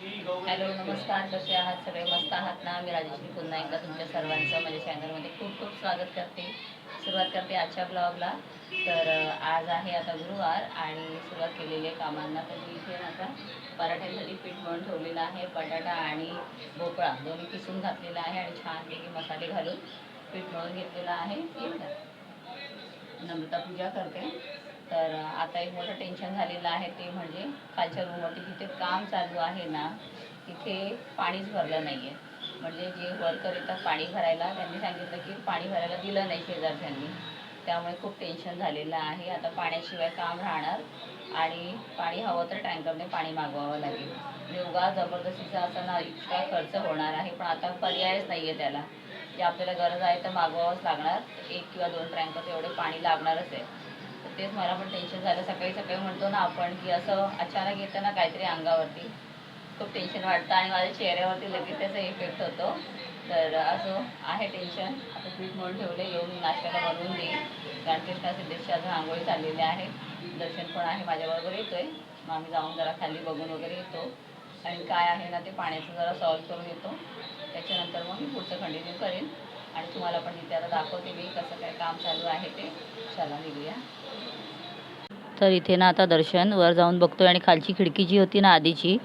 Hello नमस्कार. कसे आहात? सगळे मस्त आहात ना? मी राजश्री पुन्हा एकदा तुमच्या सर्वांचं माझ्या चॅनलमध्ये खूप खूप स्वागत करते. सुरुवात करते आजच्या ब्लॉगला तर आज आहे आता गुरुवार आणि सुरुवात केलेल्या कामांना तर मी इथे ना आता पराठ्यासाठी पीठ म्हणून ठेवलेलं आहे बटाटा आणि भोपळा. दोन्ही किसून घातलेला आहे आणि छानपैकी मसाले घालून पीठ मळून घेतलेलं आहे. नम्रता पूजा करते. तर आता एक मोठं टेन्शन झालेलं आहे ते म्हणजे खालच्या रूमवरती जिथे काम चालू आहे ना तिथे पाणीच भरलं नाही आहे म्हणजे जे वर्कर येतात पाणी भरायला त्यांनी सांगितलं की पाणी भरायला दिलं नाही शेजारच्यांनी. त्यामुळे खूप टेन्शन झालेलं आहे. आता पाण्याशिवाय काम राहणार आणि पाणी हवं तर टँकरने पाणी मागवावं लागेल. म्हणजे उगा जबरदस्तीचा असं ना इतका खर्च होणार आहे. पण आता पर्यायच नाही आहे त्याला. जे आपल्याला गरज आहे तर मागवावंच लागणार. एक किंवा दोन टँकर एवढे पाणी लागणारच आहे. तेच मला पण टेन्शन झालं. सकाळी सकाळी म्हणतो ना आपण की असं अचानक येतं ना काहीतरी अंगावरती खूप टेन्शन वाटतं आणि माझ्या चेहऱ्यावरती लगेच त्याचा इफेक्ट होतो. तर असं आहे टेन्शन आता पीठ म्हणून ठेवले येऊन नाश्त्याला बनवून देईन. कारण कृष्णा सिद्धेशची अजून आंघोळी चाललेली आहे. दर्शन पण आहे माझ्याबरोबर येतोय. मग आम्ही जाऊन जरा खाली बघून वगैरे येतो. आणि काय आहे ना ते पाण्याचं जरा सॉल्व करून येतो. त्याच्यानंतर मग मी पुढचं कंटिन्यू करेन. आणि तुम्हाला पण इथे आता दाखवते मी कसं काय काम चालू आहे ते. चला निघूया. तर इथे ना आता दर्शन वर जाऊन बघतोय आणि खालची खिडकी जी होती ना आधीची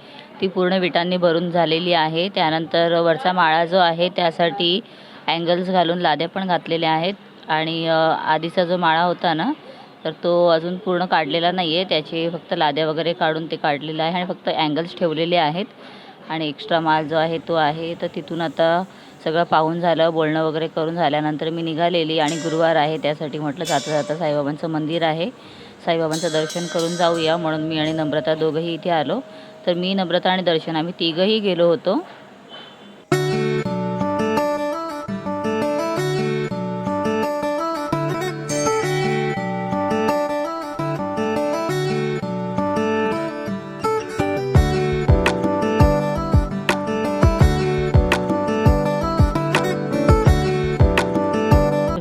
ती पूर्ण विटांनी भरून झालेली आहे. त्यानंतर वरचा माळा जो आहे त्यासाठी अँगल्स घालून लाद्या पण घातलेल्या आहेत. आणि आधीचा जो माळा होता ना तर तो अजून पूर्ण काढलेला नाही आहे त्याचे फक्त लाद्या वगैरे काढून ते काढलेलं आहे आणि फक्त अँगल्स ठेवलेले आहेत. आणि एक्स्ट्रा माल जो आहे तो आहे. तर तिथून आता सगळं पाहून झालं बोलणं वगैरे करून झाल्यानंतर मी निघालेली आणि गुरुवार आहे. त्यासाठी म्हटलं जाता जाता साईबाबांचं मंदिर आहे. साईबाबांचं दर्शन करून जाऊया म्हणून मी आणि नम्रता दोघंही इथे आलो. तर मी नम्रता आणि दर्शन आम्ही तिघंही गेलो होतो.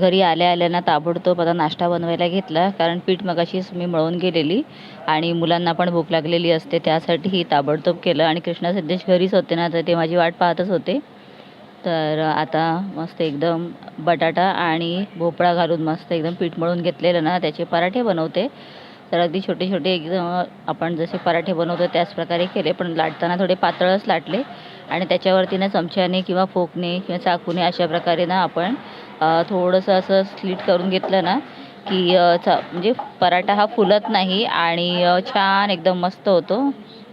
घरी आल्या आल्या ना ताबडतोब आता नाश्ता बनवायला घेतला. कारण पीठ मगाशीच मी मळून गेलेली आणि मुलांना पण भूक लागलेली असते त्यासाठीही ताबडतोब केलं. आणि कृष्णा सिद्धेश घरीच होते ना तर ते माझी वाट पाहतच होते. तर आता मस्त एकदम बटाटा आणि भोपळा घालून मस्त एकदम पीठ मळून घेतलेलं ना त्याचे पराठे बनवते. तर अगदी छोटे छोटे एकदम आपण जसे पराठे बनवतो त्याचप्रकारे केले पण लाटताना थोडे पातळच लाटले. आणि त्याच्यावरती ना चमच्याने किंवा फोकने किंवा चाकूने अशा प्रकारे ना आपण थोडंसं असं स्लिट करून घेतलं ना की च चा म्हणजे पराठा हा फुलत नाही आणि छान एकदम मस्त होतो.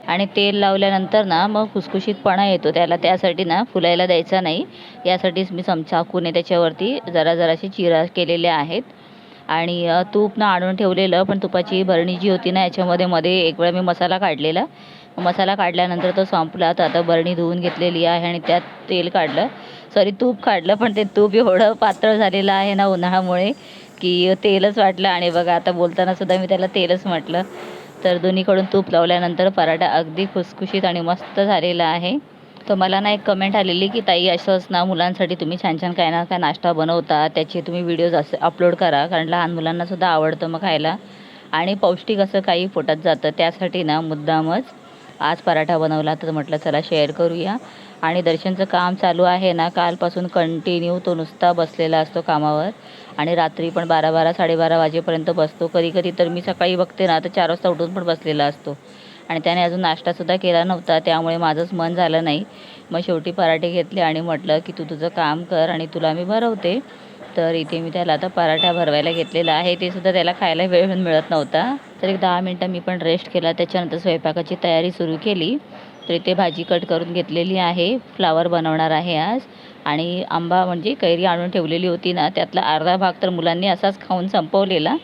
आणि तेल लावल्यानंतर ना मग खुसखुशीतपणा येतो. त्याला त्यासाठी ना फुलायला द्यायचा नाही. यासाठीच मी चम चाकूने त्याच्यावरती जरा जराशे चिरा केलेल्या आहेत. आणि तूप ना आणून ठेवलेलं पण तुपाची भरणी जी होती ना याच्यामध्ये मध्ये एक वेळा मी मसाला काढलेला. मसाला काढल्यानंतर तो संपला तर आता बरणी धुवून घेतलेली आहे आणि त्यात तेल काढलं. सॉरी तूप काढलं पण ते तूप एवढं पातळ झालेलं आहे ना उन्हाळ्यामुळे की तेलच वाटलं. आणि बघा आता बोलताना सुद्धा मी त्याला तेलच म्हटलं. तर दोन्हीकडून तूप लावल्यानंतर पराठा अगदी खुसखुशीत आणि मस्त झालेला आहे. तर मला ना एक कमेंट आलेली की ताई असंच ना मुलांसाठी तुम्ही छान छान काय ना काय नाश्ता बनवता. त्याचे तुम्ही व्हिडिओज असे अपलोड करा कारण लहान मुलांनासुद्धा आवडतं मग खायला. आणि पौष्टिक असं काही पोटात जातं त्यासाठी ना मुद्दामच आज पराठा बनवला तर म्हटलं चला शेअर करूया. आणि दर्शनचं काम चालू आहे ना कालपासून कंटिन्यू तो नुसता बसलेला असतो कामावर. आणि रात्री पण बारा बारा साडेबारा वाजेपर्यंत बसतो. कधी कधी तर मी सकाळी बघते ना तर चार वाजता उठून पण बसलेला असतो. आणि त्याने अजून नाश्तासुद्धा केला नव्हता त्यामुळे माझंच मन झालं नाही. मग शेवटी पराठे घेतले आणि म्हटलं की तू तुझं काम कर आणि तुला मी भरवते. तर इथे मी त्याला आता पराठा भरवायला घेतलेला आहे. ते सुद्धा त्याला खायला वेळ मिळत नव्हता. तर एक दहा मिनटं मी पण रेस्ट केला. त्याच्यानंतर स्वयंपाकाची तयारी सुरू केली. तर इथे भाजी कट करून घेतलेली आहे. फ्लावर बनवणार आहे आज. आणि आंबा म्हणजे कैरी आणून ठेवलेली होती ना त्यातला अर्धा भाग तर मुलांनी असाच खाऊन संपवलेला.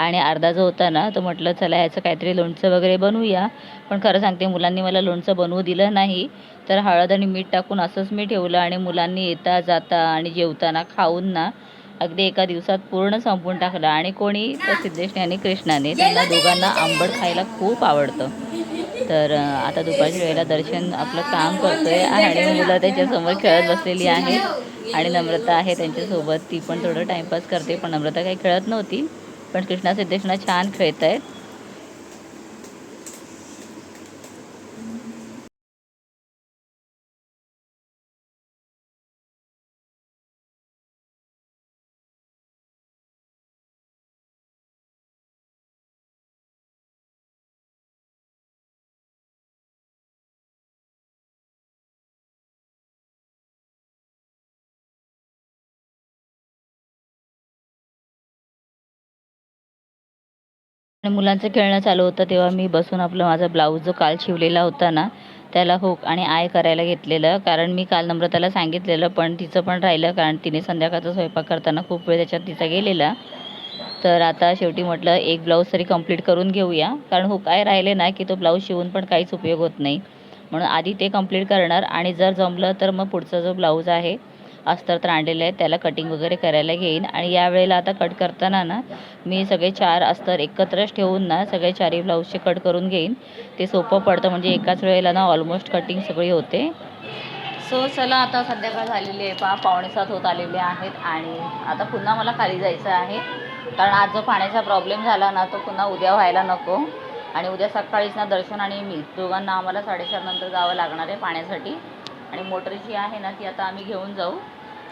आणि अर्धा जो होता ना तो म्हटलं चला याचं काहीतरी लोणचं वगैरे बनवूया. पण खरं सांगते मुलांनी मला लोणचं बनवू दिलं नाही. तर हळद आणि मीठ टाकून असंच मी ठेवलं आणि मुलांनी येता जाता आणि जेवताना खाऊन ना अगदी एका दिवसात पूर्ण संपवून टाकलं. आणि कोणी तर सिद्धेशने आणि कृष्णाने त्यांना दोघांना आंबट खायला खूप आवडतं. तर आता दुपारच्या वेळेला दर्शन आपलं काम करतोय आणि मुलं त्याच्यासमोर खेळत बसलेली आहेत. आणि नम्रता आहे त्यांच्यासोबत. ती पण थोडं टाईमपास करते पण नम्रता काही खेळत नव्हती. पण कृष्णा सिद्धेशना छान खेळत आहेत आणि मुलांचं खेळणं चालू होतं तेव्हा मी बसून आपलं माझा ब्लाऊज जो काल शिवलेला होता ना त्याला हुक आणि आय करायला घेतलेलं. कारण मी काल नम्रताला सांगितलेलं पण तिचं पण राहिलं कारण तिने संध्याकाळचा स्वयंपाक करताना खूप वेळ त्याच्यात तिचा गेलेला. तर आता शेवटी म्हटलं एक ब्लाऊज तरी कंप्लीट करून घेऊया. कारण हुक आय राहिले ना की तो ब्लाऊज शिवून पण काहीच उपयोग होत नाही. म्हणून आधी ते कंप्लीट करणार. आणि जर जमलं तर मग पुढचा जो ब्लाऊज आहे अस्तर तर आणलेलं आहे त्याला कटिंग वगैरे करायला घेईन. आणि यावेळेला आता कट करताना ना मी सगळे चार अस्तर एकत्रच ठेवून ना सगळे चारही ब्लाऊजचे कट करून घेईन. ते सोपं पडतं म्हणजे एकाच वेळेला ना ऑलमोस्ट कटिंग सगळी होते. सो चला आता संध्याकाळ झालेली आहे. पहा पावणेसात होत आलेले आहेत. आणि आता पुन्हा मला खाली जायचं आहे. कारण आज जो पाण्याचा प्रॉब्लेम झाला ना तो पुन्हा उद्या व्हायला नको. आणि उद्या सकाळीच ना दर्शन आणि मी दोघांना आम्हाला साडेचार नंतर जावं लागणार आहे पाण्यासाठी. आणि मोटर जी आहे ना ती आता आम्ही घेऊन जाऊ.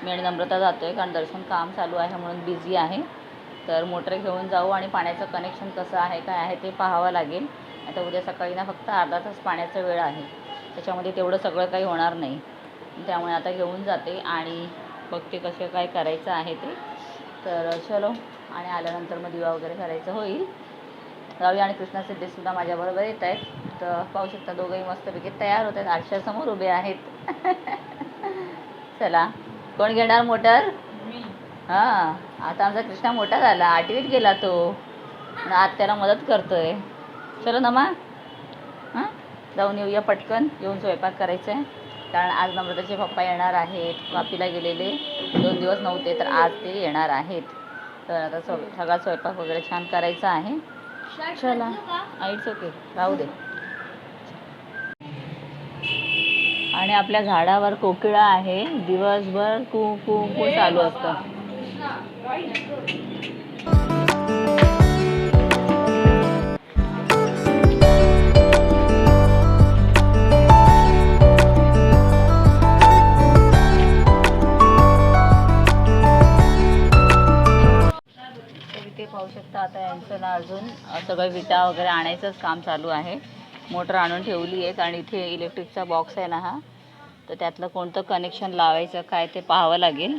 मी आणि नम्रता जातो आहे कारण दर्शन काम चालू आहे म्हणून बिझी आहे. तर मोटर घेऊन जाऊ आणि पाण्याचं कनेक्शन कसं आहे काय आहे ते पाहावं लागेल. आता उद्या सकाळी ना फक्त अर्धा तास पाण्याचा वेळ आहे. त्याच्यामध्ये तेवढं सगळं काही होणार नाही. त्यामुळे आता घेऊन जाते आणि बघते कसं काय करायचं आहे ते. तर चलो आणि आल्यानंतर मग दिवा वगैरे करायचं होईल. रवी आणि कृष्णा सिद्धेसुद्धा माझ्याबरोबर येत आहेत. तर पाहू शकता दोघंही मस्तपैकी तयार होत आहेत आरशासमोर उभे आहेत. चला. कोण घेणार मोटर? हां. आता आमचा कृष्णा मोठा झाला. आठवीत गेला तो. आज त्याला मदत करतोय. चलो नमा. हां? जाऊन येऊया पटकन. येऊन स्वयंपाक करायचा आहे कारण आज नम्रताचे पप्पा येणार आहेत. वापीला गेलेले. दोन दिवस नव्हते तर आज ते येणार आहेत. तर आता स्व सगळा स्वयंपाक वगैरे छान करायचा आहे. चला. इट्स ओके राहू दे. आणि आपल्या झाडावर कोकिळा आहे. दिवसभर कु कु कु चालू असतं. पाहू शकता आता यांचं ना अजून सगळं विटा वगैरे आणायचंच काम चालू आहे. मोटर आणून ठेवली आहेत आणि इथे इलेक्ट्रिकचा बॉक्स आहे ना हा. तर त्यातलं कोणतं कनेक्शन लावायचं काय ते पाहावं लागेल.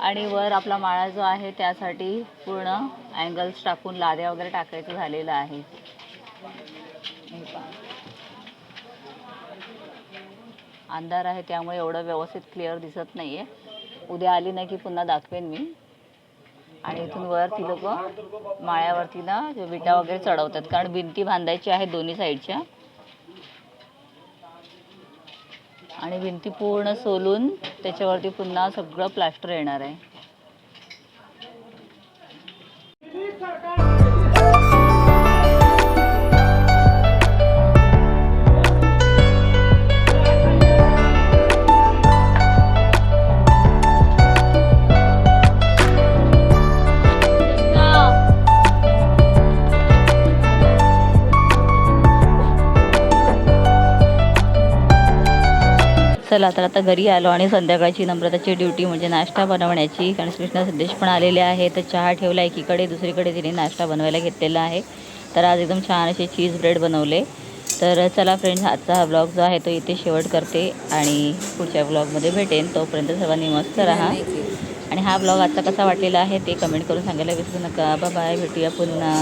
आणि वर आपला माळा जो आहे त्यासाठी पूर्ण अँगल्स टाकून लाद्या वगैरे टाकायचं झालेलं आहे. अंधार आहे त्यामुळे एवढं व्यवस्थित क्लिअर दिसत नाही आहे उद्या आली नाही की पुन्हा दाखवेन मी. आणि इथून वर ती लोक माळ्यावरती ना विटा वगैरे चढवतात. कारण भिंती बांधायची आहे दोन्ही साईडच्या. आणि भिंती पूर्ण सोलून त्याच्यावरती पुन्हा सगळं प्लास्टर येणार आहे. चला तर आता घरी आलो आणि संध्याकाळची नम्रताची ड्युटी म्हणजे नाश्ता बनवण्याची. कारण कृष्णा सिद्धेश पण आलेले आहे तर चहा ठेवला एकीकडे दुसरीकडे तिने नाश्ता बनवायला घेतलेला आहे. तर आज एकदम छान असे चीज ब्रेड बनवले. तर चला फ्रेंड्स आजचा हा ब्लॉग जो आहे तो इथे शेवट करते आणि पुढच्या ब्लॉगमध्ये भेटेन. तोपर्यंत सर्वांनी मस्त राहा. आणि हा ब्लॉग आजचा कसा वाटलेला आहे ते कमेंट करून सांगायला विसरू नका. बाय भेटूया पुन्हा.